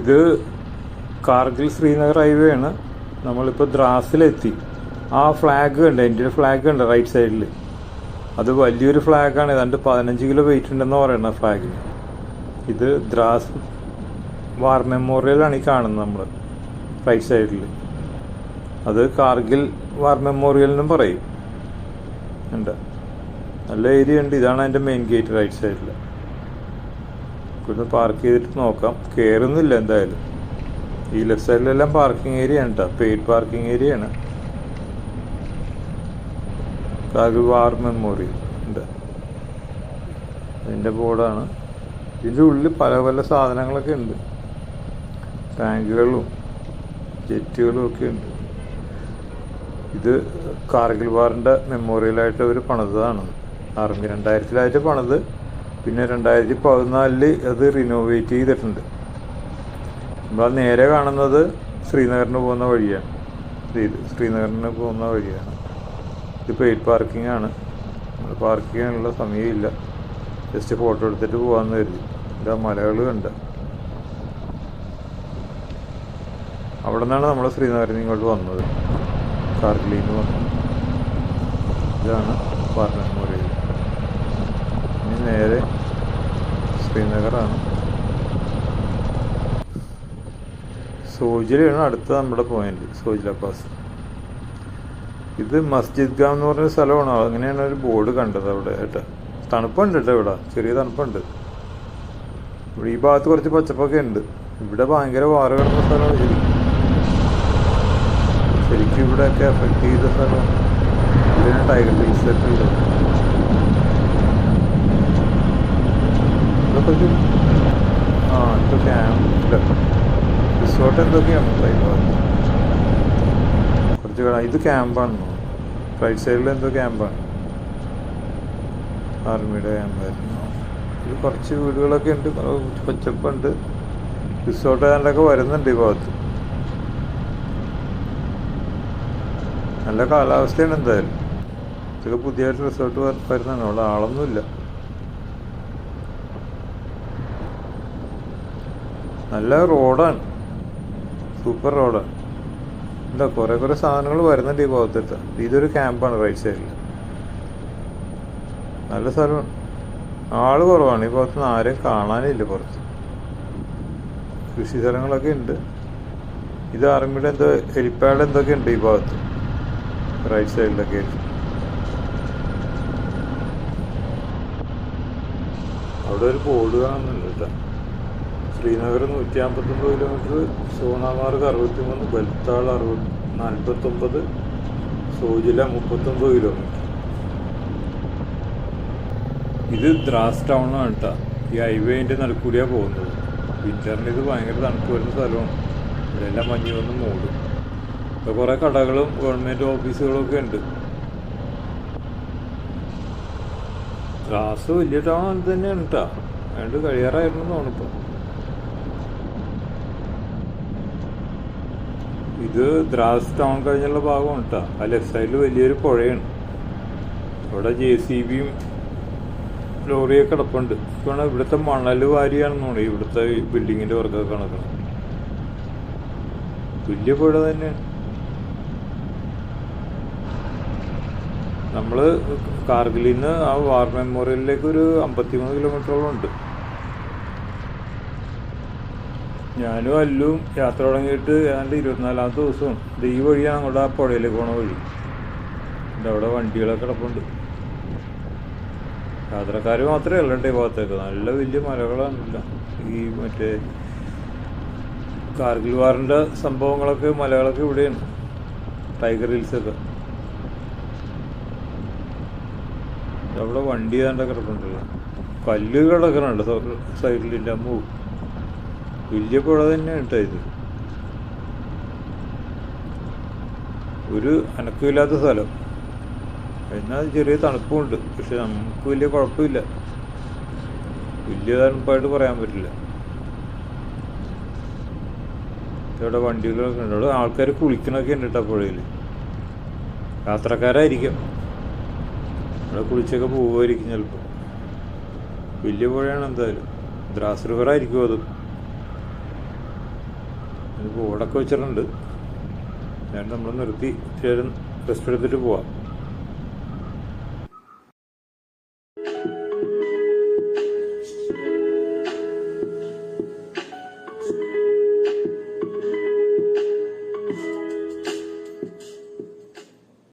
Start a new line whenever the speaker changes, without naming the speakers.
ഇത് കാർഗിൽ ശ്രീനഗർ ഹൈവേ ആണ്. നമ്മളിപ്പോൾ ദ്രാസിലെത്തി. ആ ഫ്ലാഗ് ഉണ്ട് എന്റെ ഫ്ലാഗ് ഉണ്ട് റൈറ്റ് സൈഡിൽ അത് വലിയൊരു ഫ്ലാഗാണ് ഏതാണ്ട് പതിനഞ്ച് കിലോ വെയിറ്റ് ഉണ്ടെന്ന് പറയുന്ന ഫ്ലാഗിന് ഇത് ദ്രാസ് വാർ മെമ്മോറിയലാണ് ഈ കാണുന്നത് നമ്മൾ റൈറ്റ് സൈഡിൽ അത് കാർഗിൽ വാർ മെമ്മോറിയൽ എന്നും പറയും. ഉണ്ട്. നല്ല ഏരിയ ഉണ്ട്. ഇതാണ് അതിന്റെ മെയിൻ ഗേറ്റ് റൈറ്റ് സൈഡിൽ ഇവിടുന്ന് പാർക്ക് ചെയ്തിട്ട് നോക്കാം. കയറുന്നില്ല എന്തായാലും. ഈ ലെഫ്റ്റ് സൈഡിലെല്ലാം പാർക്കിംഗ് ഏരിയ ആണ് കേട്ടോ പെയ്ഡ് പാർക്കിംഗ് ഏരിയ ആണ്. കാർഗിൽ വാർ മെമ്മോറിയൽ ഉണ്ട്. അതിന്റെ ബോർഡാണ് ഇതിന്റെ ഉള്ളിൽ പല പല സാധനങ്ങളൊക്കെ ഉണ്ട്. ടാങ്കുകളും ജെറ്റുകളും ഒക്കെ ഉണ്ട്. ഇത് കാർഗിൽ വാറിന്റെ മെമ്മോറിയലായിട്ട് അവർ പണിതാണ് ആർമി രണ്ടായിരത്തിലായിട്ട് പണിത്. പിന്നെ രണ്ടായിരത്തി പതിനാലിൽ അത് റിനോവേറ്റ് ചെയ്തിട്ടുണ്ട്. നമ്മൾ നേരെ കാണുന്നത് ശ്രീനഗറിന് പോകുന്ന വഴിയാണ്. ഇത് ശ്രീനഗറിന് പോകുന്ന വഴിയാണ്. ഇത് പെയ്ഡ് പാർക്കിംഗ് ആണ്. നമ്മൾ പാർക്ക് ചെയ്യാനുള്ള സമയമില്ല. ജസ്റ്റ് ഫോട്ടോ എടുത്തിട്ട് പോകാമെന്ന് കരുതി. ഇതാ മലകൾ കണ്ട. അവിടെ നിന്നാണ് നമ്മൾ ശ്രീനഗറിൽ ഇങ്ങോട്ട് വന്നത്. കാർഗിലിൽ നിന്ന് വന്നത്. ഇതാണ് പാർക്ക് മെമ്മോറിയൽ ഇനി നേരെ ശ്രീനഗറാണ്. സോജിലാണ് അടുത്ത നമ്മുടെ പോയിന്റ് സോജില പാസ് ഇത് മസ്ജിദ് ഗാം എന്ന് പറഞ്ഞ സ്ഥലമാണ്. അങ്ങനെയാണ് ഒരു ബോർഡ് കണ്ടത് അവിടെ. ഏട്ടാ തണുപ്പുണ്ട് കേട്ടോ ഇവിടെ. ചെറിയ തണുപ്പുണ്ട്. ഇവിടെ ഈ ഭാഗത്ത് കുറച്ച് പച്ചപ്പൊക്കെ ഉണ്ട്. ഇവിടെ ഭയങ്കര വാറ കിടന്ന സ്ഥലമാണ് ശരിക്കും ശരിക്കും ഇവിടെയൊക്കെ എഫക്ട് ചെയ്ത സ്ഥലമാണ്. ഇവിടെ ടൈഗർ ഹിൽസ് ഒക്കെ ഉണ്ട് ഇതൊക്കെ ആ ഇത് ക്യാമ്പ് റിസോർട്ട് എന്തൊക്കെയാണ് കുറച്ച് ഇത് ക്യാമ്പാണ് റൈറ്റ് സൈഡിൽ എന്തോ ക്യാമ്പാണ്. ആർമിയുടെ ക്യാമ്പായിരുന്നു. ഇത് കുറച്ച് വീടുകളൊക്കെ ഉണ്ട്. കൊച്ചപ്പുണ്ട് റിസോർട്ട് ഏതാണ്ടൊക്കെ വരുന്നുണ്ട് ഈ ഭാഗത്ത്. നല്ല കാലാവസ്ഥയാണ് എന്തായാലും. ഇതൊക്കെ പുതിയതായിട്ട് റിസോർട്ട് വരുന്നതാണ്. അവിടെ ആളൊന്നുമില്ല. നല്ല റോഡാണ്. സൂപ്പർ റോഡാണ് എന്താ കുറെ കുറെ സാധനങ്ങൾ വരുന്നുണ്ട് ഈ ഭാഗത്തേക്ക് ഇതൊരു ക്യാമ്പാണ് റൈറ്റ് സൈഡിൽ നല്ല സ്ഥലമാണ്. ആൾ കുറവാണ്. ഈ ഭാഗത്ത് നിന്ന് ആരെയും കാണാനില്ല പുറത്ത്. കൃഷി സ്ഥലങ്ങളൊക്കെ ഉണ്ട്. ഇത് ആർമിയുടെ എന്തോ ഹെലിപ്പാഡ് എന്തൊക്കെ ഉണ്ട് ഈ ഭാഗത്ത്? റൈറ്റ് സൈഡിലൊക്കെ അവിടെ ഒരു ബോർഡ് കാണുന്നുണ്ട് കേട്ടോ. ശ്രീനഗർ നൂറ്റി അമ്പത്തൊമ്പത് കിലോമീറ്റർ സോണാമാർഗ് അറുപത്തിമൂന്ന് ബൽത്താൾ അറുപത് നാൽപ്പത്തൊമ്പത് സോജില മുപ്പത്തൊമ്പത് കിലോമീറ്റർ ഇത് ദ്രാസ് ടൗൺ ആണ് കേട്ടോ. ഈ ഹൈവേന്റെ നടുക്കൂടിയാണ് പോകുന്നത്. വിന്ററിന് ഇത് ഭയങ്കര തണുപ്പ് വരുന്ന സ്ഥലമാണ്. ഇവിടെ എല്ലാം മഞ്ഞ് വന്ന് മൂടും. ഇപ്പോൾ കുറേ കടകളും ഗവൺമെന്റ് ഓഫീസുകളും ഒക്കെ ഉണ്ട്. ദ്രാസ് വലിയ ടൗൺ തന്നെയാണ് കേട്ടോ. അതുകൊണ്ട് കഴിയാറായിരുന്നു തോന്നിപ്പോൾ ഇത് ദ്രാസ് ടൗൺ കഴിഞ്ഞുള്ള ഭാഗമാണ് കേട്ടോ ആ ലെഫ്റ്റ് സൈഡിൽ വലിയൊരു പുഴയാണ്. അവിടെ ജെ സി ബിയും ലോറിയൊക്കെ കിടപ്പുണ്ട്. ഇപ്പോഴാണ് ഇവിടുത്തെ മണൽ വാരിയാണെന്ന് തോന്നി ഇവിടുത്തെ ബിൽഡിങ്ങിന്റെ വർക്കൊക്കെ കണക്കണം വലിയ പുഴ തന്നെ. നമ്മൾ കാർഗിലിൽ നിന്ന് ആ വാർ മെമ്മോറിയലിലേക്ക് ഒരു അമ്പത്തിമൂന്ന് കിലോമീറ്ററോളം ഉണ്ട്. ഞാനും അല്ലും യാത്ര തുടങ്ങിയിട്ട് ഏതാണ്ട് ഇരുപത്തിനാലാമത്തെ ദിവസവും ഇത് ഈ വഴിയാണ് അങ്ങോട്ട് ആ പുഴയിലേക്ക് പോണ വഴി. എന്റെ അവിടെ വണ്ടികളൊക്കെ കിടപ്പുണ്ട്. യാത്രക്കാർ മാത്രമേ അല്ല ഈ ഭാഗത്തേക്ക്. നല്ല വലിയ മലകളാണില്ല ഈ മറ്റേ കാർഗിൽ വാറിന്റെ സംഭവങ്ങളൊക്കെ മലകളൊക്കെ ഇവിടെയാണ്. ടൈഗർ ഹിൽസൊക്കെ. അവിടെ വണ്ടി ഏതാണ്ട് കിടപ്പുണ്ടല്ലോ. കല്ല് കിടക്കണുണ്ട് സൈഡിലിന്റെ അമ്മൂ വലിയ പുഴ തന്നെയാണ് കേട്ടോ ഇത്. ഒരു അനക്കമില്ലാത്ത സ്ഥലം. എന്നാൽ ചെറിയ തണുപ്പുണ്ട്. പക്ഷെ നമുക്ക് വലിയ കുഴപ്പമില്ല. വലിയ തണുപ്പായിട്ട് പറയാൻ പറ്റില്ല. ഇവിടെ വണ്ടികളൊക്കെ ഉണ്ട്. അവിടെ ആൾക്കാർ കുളിക്കണൊക്കെ ഉണ്ട് കേട്ടോ പുഴയിൽ യാത്രക്കാരായിരിക്കും. ഇവിടെ കുളിച്ചൊക്കെ പോവുമായിരിക്കും ചിലപ്പോൾ വലിയ പുഴയാണ് എന്തായാലും. ദ്രാസ് റിവർ ആയിരിക്കും അത്. ബോർഡൊക്കെ വെച്ചിട്ടുണ്ട്. ഞാൻ നമ്മൾ നിർത്തി ചേരും റെസ്റ്റ് എടുത്തിട്ട് പോവാം.